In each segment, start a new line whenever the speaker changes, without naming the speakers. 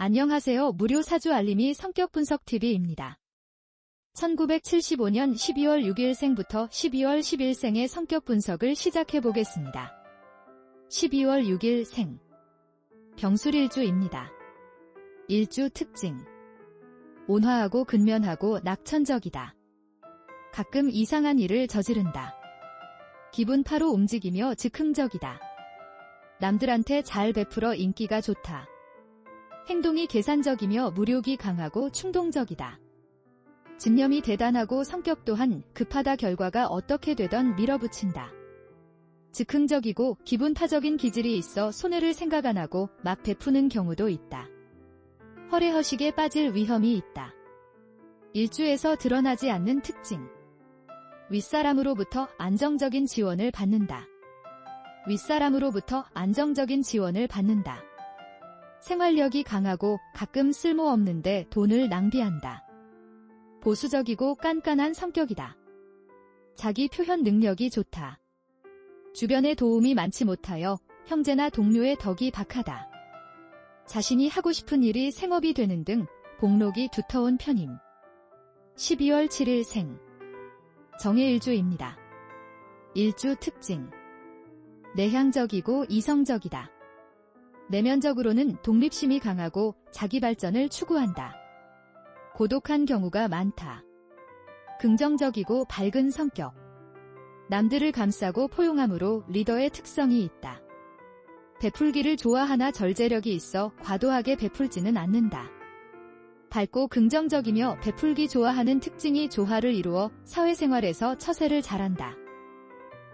안녕하세요. 무료 사주 알림이 성격 분석 TV입니다. 1975년 12월 6일생부터 12월 10일생의 성격 분석을 시작해 보겠습니다. 12월 6일생 병술일주입니다. 일주 특징 온화하고 근면하고 낙천적이다. 가끔 이상한 일을 저지른다. 기분 파로 움직이며 즉흥적이다. 남들한테 잘 베풀어 인기가 좋다. 행동이 계산적이며 무력이 강하고 충동적이다. 집념이 대단하고 성격 또한 급하다 결과가 어떻게 되던 밀어붙인다. 즉흥적이고 기분파적인 기질이 있어 손해를 생각 안 하고 막 베푸는 경우도 있다. 허례허식에 빠질 위험이 있다. 일주에서 드러나지 않는 특징. 윗사람으로부터 안정적인 지원을 받는다. 윗사람으로부터 안정적인 지원을 받는다. 생활력이 강하고 가끔 쓸모없는데 돈을 낭비한다. 보수적이고 깐깐한 성격이다. 자기 표현 능력이 좋다. 주변에 도움이 많지 못하여 형제나 동료의 덕이 박하다. 자신이 하고 싶은 일이 생업이 되는 등 복록이 두터운 편임. 12월 7일 생. 정해일주입니다. 일주 특징. 내향적이고 이성적이다. 내면적으로는 독립심이 강하고 자기 발전을 추구한다. 고독한 경우가 많다. 긍정적이고 밝은 성격. 남들을 감싸고 포용함으로 리더의 특성이 있다. 베풀기를 좋아하나 절제력이 있어 과도하게 베풀지는 않는다. 밝고 긍정적이며 베풀기 좋아하는 특징이 조화를 이루어 사회생활에서 처세를 잘한다.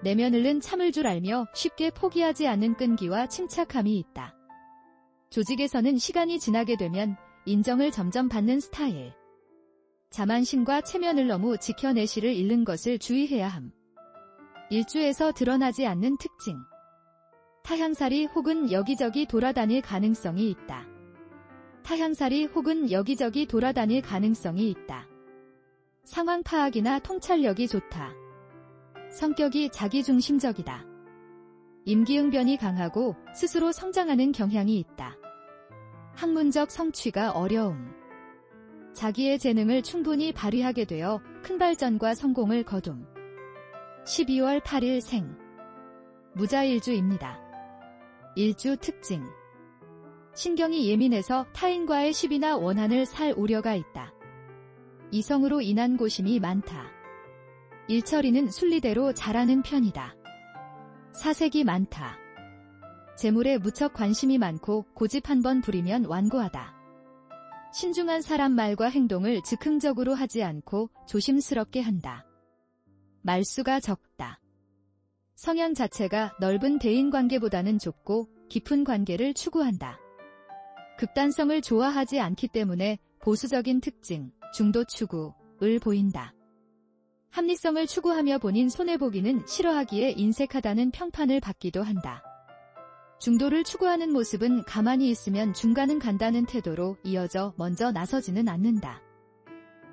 내면을 는 참을 줄 알며 쉽게 포기하지 않는 끈기와 침착함이 있다. 조직에서는 시간이 지나게 되면 인정을 점점 받는 스타일. 자만심과 체면을 너무 지켜내시를 잃는 것을 주의해야 함. 일주에서 드러나지 않는 특징. 타향살이 혹은 여기저기 돌아다닐 가능성이 있다. 타향살이 혹은 여기저기 돌아다닐 가능성이 있다. 상황 파악이나 통찰력이 좋다. 성격이 자기중심적이다. 임기응변이 강하고 스스로 성장하는 경향이 있다. 학문적 성취가 어려움. 자기의 재능을 충분히 발휘하게 되어 큰 발전과 성공을 거둠. 12월 8일 생. 무자일주입니다. 일주 특징. 신경이 예민해서 타인과의 시비나 원한을 살 우려가 있다. 이성으로 인한 고심이 많다. 일처리는 순리대로 잘하는 편이다. 사색이 많다. 재물에 무척 관심이 많고 고집 한 번 부리면 완고하다. 신중한 사람 말과 행동을 즉흥적으로 하지 않고 조심스럽게 한다. 말수가 적다. 성향 자체가 넓은 대인관계보다는 좁고 깊은 관계를 추구한다. 극단성을 좋아하지 않기 때문에 보수적인 특징, 중도 추구을 보인다. 합리성을 추구하며 본인 손해보기는 싫어하기에 인색하다는 평판을 받기도 한다. 중도를 추구하는 모습은 가만히 있으면 중간은 간다는 태도로 이어져 먼저 나서지는 않는다.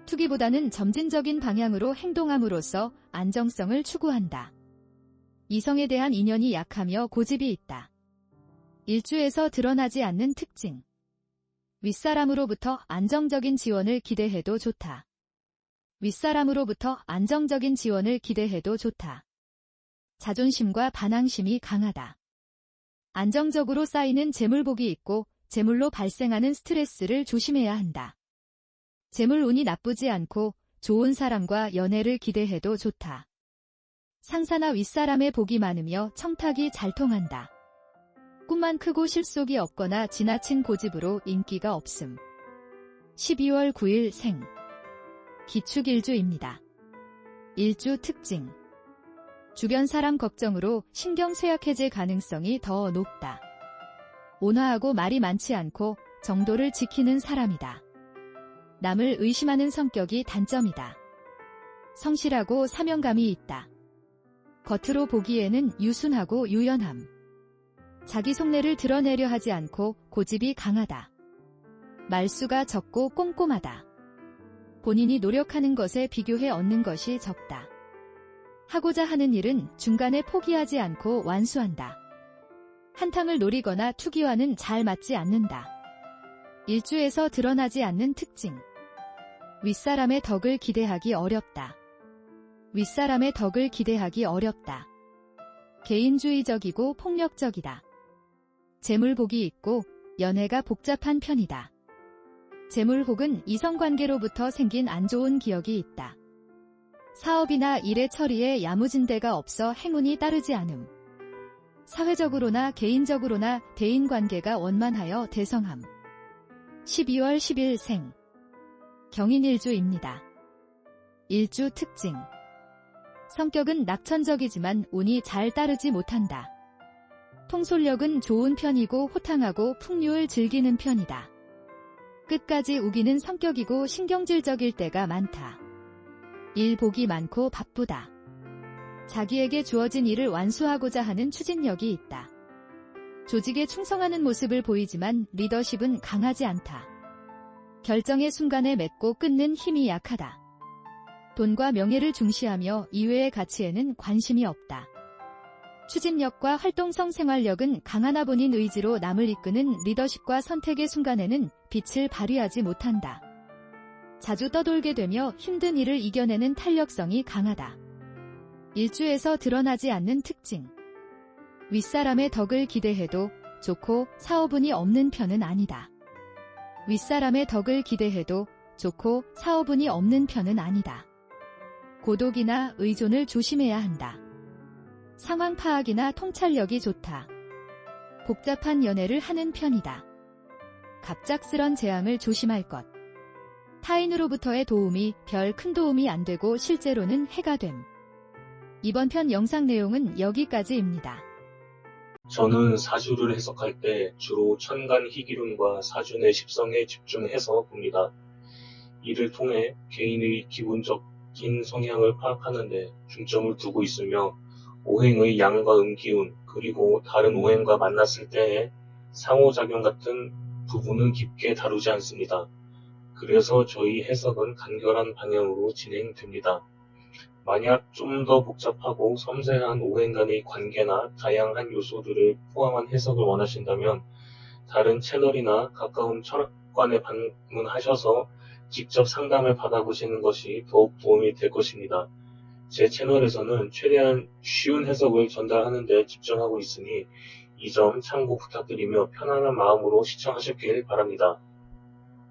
투기보다는 점진적인 방향으로 행동함으로써 안정성을 추구한다. 이성에 대한 인연이 약하며 고집이 있다. 일주에서 드러나지 않는 특징. 윗사람으로부터 안정적인 지원을 기대해도 좋다. 윗사람으로부터 안정적인 지원을 기대해도 좋다. 자존심과 반항심이 강하다. 안정적으로 쌓이는 재물복이 있고 재물로 발생하는 스트레스를 조심해야 한다. 재물 운이 나쁘지 않고 좋은 사람과 연애를 기대해도 좋다. 상사나 윗사람의 복이 많으며 청탁이 잘 통한다. 꿈만 크고 실속이 없거나 지나친 고집으로 인기가 없음. 12월 9일 생. 기축일주입니다. 일주 특징. 주변 사람 걱정으로 신경 쇠약해질 가능성이 더 높다. 온화하고 말이 많지 않고 정도를 지키는 사람이다. 남을 의심하는 성격이 단점이다. 성실하고 사명감이 있다. 겉으로 보기에는 유순하고 유연함. 자기 속내를 드러내려 하지 않고 고집이 강하다. 말수가 적고 꼼꼼하다. 본인이 노력하는 것에 비교해 얻는 것이 적다. 하고자 하는 일은 중간에 포기하지 않고 완수한다. 한탕을 노리거나 투기와는 잘 맞지 않는다. 일주에서 드러나지 않는 특징. 윗사람의 덕을 기대하기 어렵다. 윗사람의 덕을 기대하기 어렵다. 개인주의적이고 폭력적이다. 재물복이 있고 연애가 복잡한 편이다. 재물 혹은 이성관계로부터 생긴 안 좋은 기억이 있다. 사업이나 일의 처리에 야무진 데가 없어 행운이 따르지 않음. 사회적으로나 개인적으로나 대인관계가 원만하여 대성함. 12월 10일 생. 경인일주입니다. 일주 특징. 성격은 낙천적이지만 운이 잘 따르지 못한다. 통솔력은 좋은 편이고 호탕하고 풍류를 즐기는 편이다. 끝까지 우기는 성격이고 신경질적일 때가 많다. 일 복이 많고 바쁘다. 자기에게 주어진 일을 완수하고자 하는 추진력이 있다. 조직에 충성하는 모습을 보이지만 리더십은 강하지 않다. 결정의 순간에 맺고 끊는 힘이 약하다. 돈과 명예를 중시하며 이외의 가치에는 관심이 없다. 추진력과 활동성 생활력은 강하나 본인 의지로 남을 이끄는 리더십과 선택의 순간에는 빛을 발휘하지 못한다. 자주 떠돌게 되며 힘든 일을 이겨내는 탄력성이 강하다. 일주에서 드러나지 않는 특징. 윗사람의 덕을 기대해도 좋고 사업운이 없는 편은 아니다. 윗사람의 덕을 기대해도 좋고 사업운이 없는 편은 아니다. 고독이나 의존을 조심해야 한다. 상황 파악이나 통찰력이 좋다. 복잡한 연애를 하는 편이다. 갑작스런 재앙을 조심할 것. 타인으로부터의 도움이 별 큰 도움이 안 되고 실제로는 해가 됨. 이번 편 영상 내용은 여기까지입니다.
저는 사주를 해석할 때 주로 천간 희기운과 사주의 십성에 집중해서 봅니다. 이를 통해 개인의 기본적인 성향을 파악하는데 중점을 두고 있으며 오행의 양과 음기운 그리고 다른 오행과 만났을 때의 상호작용 같은 부분은 깊게 다루지 않습니다. 그래서 저희 해석은 간결한 방향으로 진행됩니다. 만약 좀 더 복잡하고 섬세한 오행 간의 관계나 다양한 요소들을 포함한 해석을 원하신다면 다른 채널이나 가까운 철학관에 방문하셔서 직접 상담을 받아보시는 것이 더욱 도움이 될 것입니다. 제 채널에서는 최대한 쉬운 해석을 전달하는 데 집중하고 있으니 이 점 참고 부탁드리며 편안한 마음으로 시청하셨길 바랍니다.